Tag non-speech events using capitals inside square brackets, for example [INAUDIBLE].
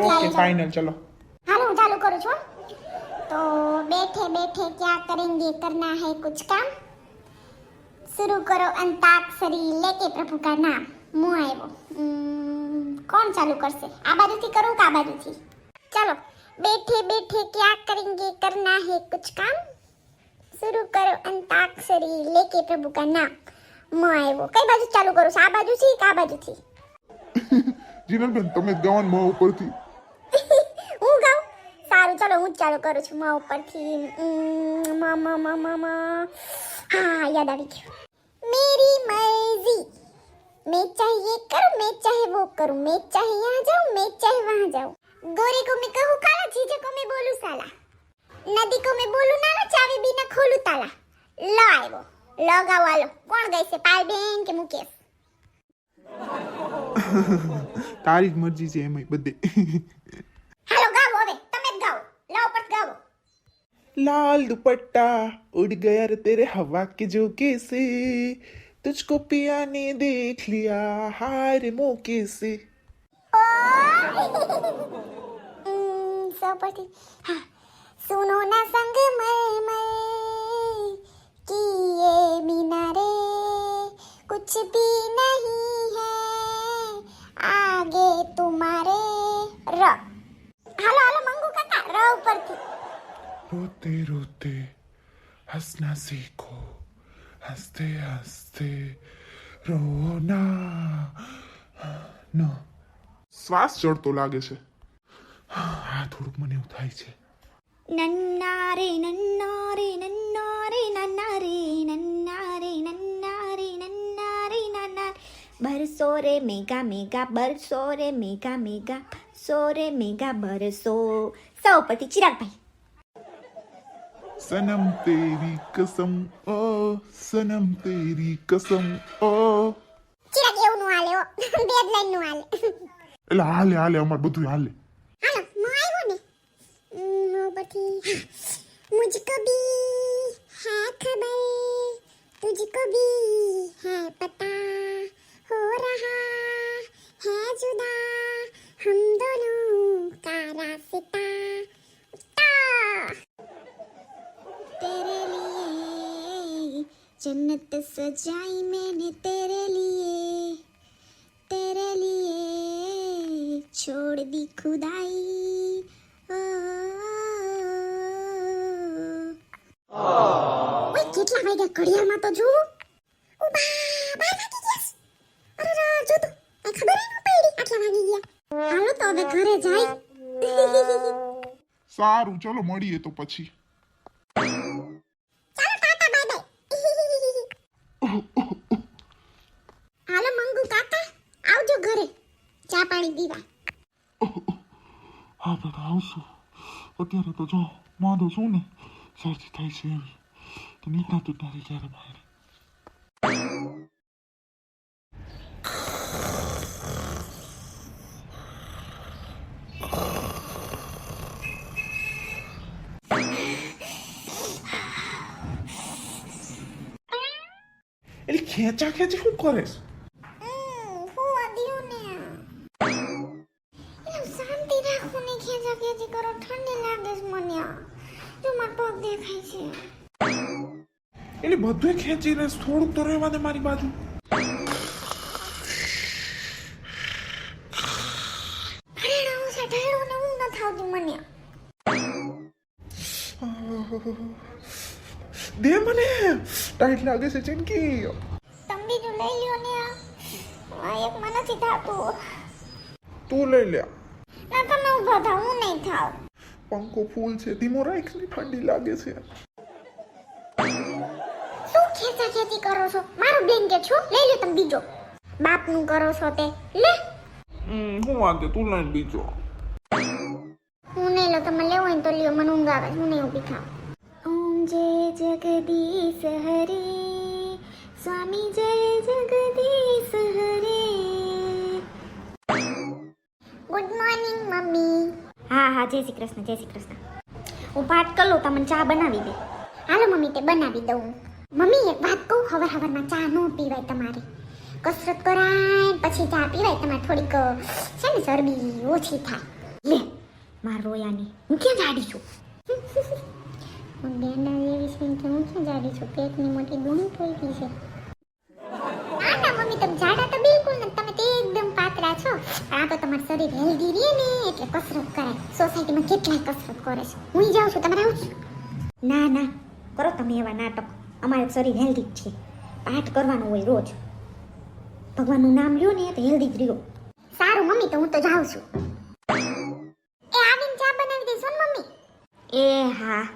Okay final ચલો. હાલો હું ચાલુ કરું છું તો બેઠે બેઠે ક્યાં કરેંગે કરના હે કુછ કામ? શરૂ કરો અંતાક્ષરી લેકે પ્રભુ કા નામ. હું આવ્યો. કોણ ચાલુ કરશે? આ બાજુથી કરું કે બાજુથી? ચાલો બેઠે બેઠે ક્યાં કરેંગે કરના હે કુછ કામ? શરૂ કરો અંતાક્ષરી લેકે પ્રભુ કા નામ. હું આવ્યો. કઈ બાજુ ચાલુ કરું આ બાજુથી કે આ બાજુથી? [LAUGHS] જીવનબેન તમે ગાવાન મો ઉપરથી ચલો હું જ ચાલુ કરું છું મા ઉપરથી ઉમ, મા મા મા મા મા હા યાદ આવી ગયું મેરી મરજી मैं चाहे ये करूं मैं चाहे वो करूं मैं चाहे यहाँ जाऊं मैं चाहे वहाँ जाऊं गोरे को मैं कहूँ काला जीजे को मैं बोलूं साला नदी को मैं बोलूं नाला चावी बिना खोलूं ताला લો આવ્યો લો ગાવો હાલો કોણ ગઈ છે પાલબેન કે મુકેશ તારી જ મરજી છે એમાં બધે [LAUGHS] लाल दुपट्टा उड़ गया रे तेरे हवा के झोंके से। तुझको पिया ने देख लिया हार मौके से। हाँ, सुनो ना संग ये मीनारे, कुछ भी नहीं है, आगे तुम्हारे मंगू ऊपर थी। Pote rote, hasnasiko, haste haste, રોના ન શ્વાસ ચડતો લાગે છે. હા થોડુંક મને એવું થાય છે. નન્ના રે નન્ના રે નન્ના રે નન્ના રે નન્ના રે નન્ના રે નન્ના રે નન્ના બરસો રે મેગા મેગા બરસો રે મેગા મેગા સો રે મેગા બરસો સૌ પછી ચિરાગભાઈ सनम तेरी कसम ओ सनम तेरी कसમ ઓ ચિરાગ એવું નું હાલે ઓ બે જ લાઈનનું હાલે એટલે હાલે હાલે અમાર બધું હાલે હાલો મો આવ્યો ને મો બધી મુજકો ભી હા ખબર તુજકો ભી जन्नत सजाई मैंने तेरे लिए तेरे लिए छोड़ दी खुदाई ओ, ઓય કેટલા વાગ્યા ઘડિયાળમાં તો જોવું ઓ બા બાર વાગી ગયા છે. અરે રા જો તો કઈ ખબર ય ન પડી આટલા વાગી ગયા હાલો તો હવે ઘરે જાય સારું ચલો મળીએ તો પછી ચા પાણી પીવા હા બેટા આવશું અત્યારે તો જો માંદો છું ને શરદી થાય છે એવી તો નીકળા તું તારી ક્યારે બહાર એટલે ખેંચા ખેંચી શું કરે છે હમ, હું વાગ્યું ને એલા, શાંતિ રાખો ને ખેંચા ખેંચી કરો ઠંડી લાગે છે મને જો મારો પગ દેખાય છે એટલે બધું ખેંચી લે થોડુંક તો રહેવા દે મારી બાજુ. દે મને. ટાઈટ લાગે છે ચિંકી. તમે બીજું લઈ લ્યો ને આ. એક મને નથી થાતું. તું લઈ લે. ના તમે ઊભા થાવ હું નહીં થાવ. પંખો ફૂલ છે ધીમો રાખ ને ઠંડી લાગે છે. શું ખેંચા ખેંચી કરો છો? મારું બ્લેન્કેટ છો લઈ લ્યો તમે બીજો. બાપનું કરો છો તે લે. હમ હું વાંધે તું લઈને બીજો. હું નહીં લો તમે લેવો હોય તો લ્યો મને ઊંઘ આવે. હું નહીં ઊભી ખાઉં ઓમ જય જગદીશ હરે સ્વામી જય જગદીશ હરે. Good morning mummy. હા હા, જય શ્રી કૃષ્ણ, જય શ્રી કૃષ્ણ. હું પાઠ કરું તમને ચા બનાવી દે. હાલો, મમ્મી, તે બનાવી દઉં મમ્મી, એક વાત કહું હવાર હવારમાં ચા ન પીવાય તમારે. કસરત કરાય, પછી ચા પીવાય, તમારે થોડીક, છે ને, ચરબી ઓછી થાય. લે, માર રોયાની, હું ક્યાં જાડી છું? હું ગેંડા એવી છે કે હું ક્યાં જાડી છું? પેટની મોટી ગુણી થઈ છે. ના ના, મમ્મી, તમે જાડા તો બિલકુલ નથી, તમે તે એકદમ પાતળા છો. આ તો તમારું શરીર હેલ્ધી રહે ને એટલે કસરત કરે. સોસાયટીમાં કેટલાય કસરત કરે છે. હું જાઉં છું, તમારે આવું ના ના. કરો તમે એવા નાટક. અમારું શરીર હેલ્ધી જ છે. પાઠ કરવાનું હોય રોજ. ભગવાનનું નામ લ્યો ને તો હેલ્ધી જ રહ્યો. સારું, મમ્મી, તો હું તો જાઉં છું. એ આવીને ચા બનાવી દઈશું મમ્મી. એ હા.